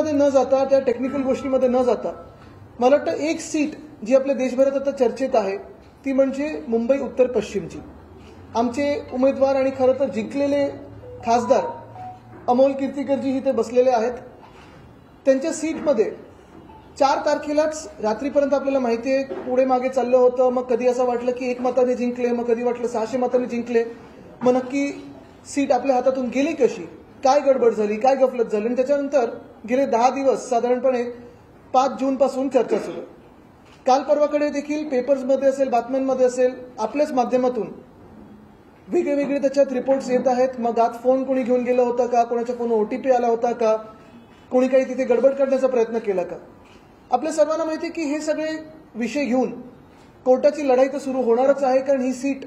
मध्ये न जाता त्या टेक्निकल गोष्टीमध्ये न जाता मला वाटतं एक सीट जी आपल्या देशभरात आता चर्चेत आहे ती म्हणजे मुंबई उत्तर पश्चिमची. आमचे उमेदवार आणि खरं तर जिंकलेले खासदार अमोल कीर्तीकरजी इथे बसलेले आहेत. त्यांच्या सीटमध्ये चार तारखेलाच रात्रीपर्यंत आपल्याला माहिती आहे पुढे मागे चाललं होतं मग कधी असं वाटलं की एक मताने जिंकले मग कधी वाटलं सहाशे मताने जिंकले मग नक्की सीट आपल्या हातातून गेली कशी? काय गडबड झाली काय गफलत झाली? आणि त्याच्यानंतर गेले दहा दिवस साधारणपणे पाच जून पासून चर्चा सुरू. काल परवाकडे देखील पेपर्समध्ये असेल बातम्यांमध्ये असेल आपल्याच माध्यमातून वेगळे वेगळे त्याच्यात रिपोर्ट्स येत आहेत. मग आत फोन कोणी घेऊन गेला होता का? कोणाच्या फोन ओटीपी आला होता का? कोणी काही तिथे गडबड करण्याचा प्रयत्न केला का? आपल्या सर्वांना माहिती आहे की हे सगळे विषय घेऊन कोर्टाची लढाई तर सुरू होणारच आहे कारण ही सीट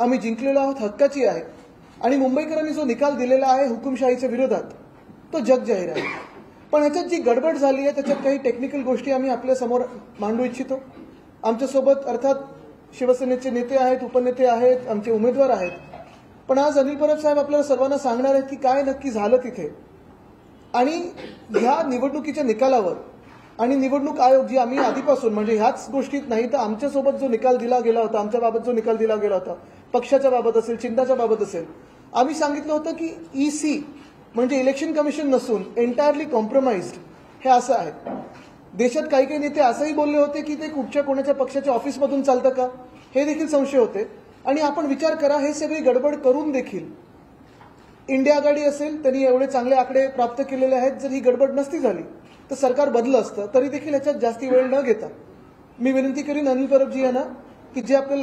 आम्ही जिंकलेलो आहोत हक्काची आहे. आणि मुंबईकरांनी जो निकाल दिलेला आहे हुकुमशाहीच्या विरोधात तो जग जाहीर आहे. पण ह्याच्यात जी गडबड झाली आहे त्याच्यात काही टेक्निकल गोष्टी आम्ही आपल्यासमोर मांडू इच्छितो. आमच्यासोबत अर्थात शिवसेनेचे नेते आहेत उपनेते आहेत आमचे उमेदवार आहेत. पण आज अनिल परब साहेब आपल्याला सर्वांना सांगणार आहेत की काय नक्की झालं तिथे. आणि ह्या निवडणुकीच्या निकालावर आणि निवडणूक आयोग जी आम्ही आधीपासून म्हणजे ह्याच गोष्टीत नाही तर आमच्यासोबत जो निकाल दिला गेला होता आमच्याबाबत जो निकाल दिला गेला होता पक्षाच्या बाबत असेल चिन्हाच्या बाबत असेल. आम्ही सांगितलं होतं की ईसी म्हणजे इलेक्शन कमिशन नसून एंटायरली कॉम्प्रोमाइज्ड हे असं आहे. देशात काही काही नेते असंही बोलले होते की ते कुठच्या कोणाच्या पक्षाच्या ऑफिसमधून चालतं का? हे देखील संशय होते. आणि आपण विचार करा हे सगळी गडबड करून देखील. इंडिया आघाडी असेल त्यांनी एवढे चांगले आकडे प्राप्त केलेले आहेत जर ही गडबड नसती झाली तर सरकार बदलं असतं तरी देखील याच्यात जास्ती वेळ न घेता. मी विनंती करीन अनिल परबजी यांना की जे आपल्याला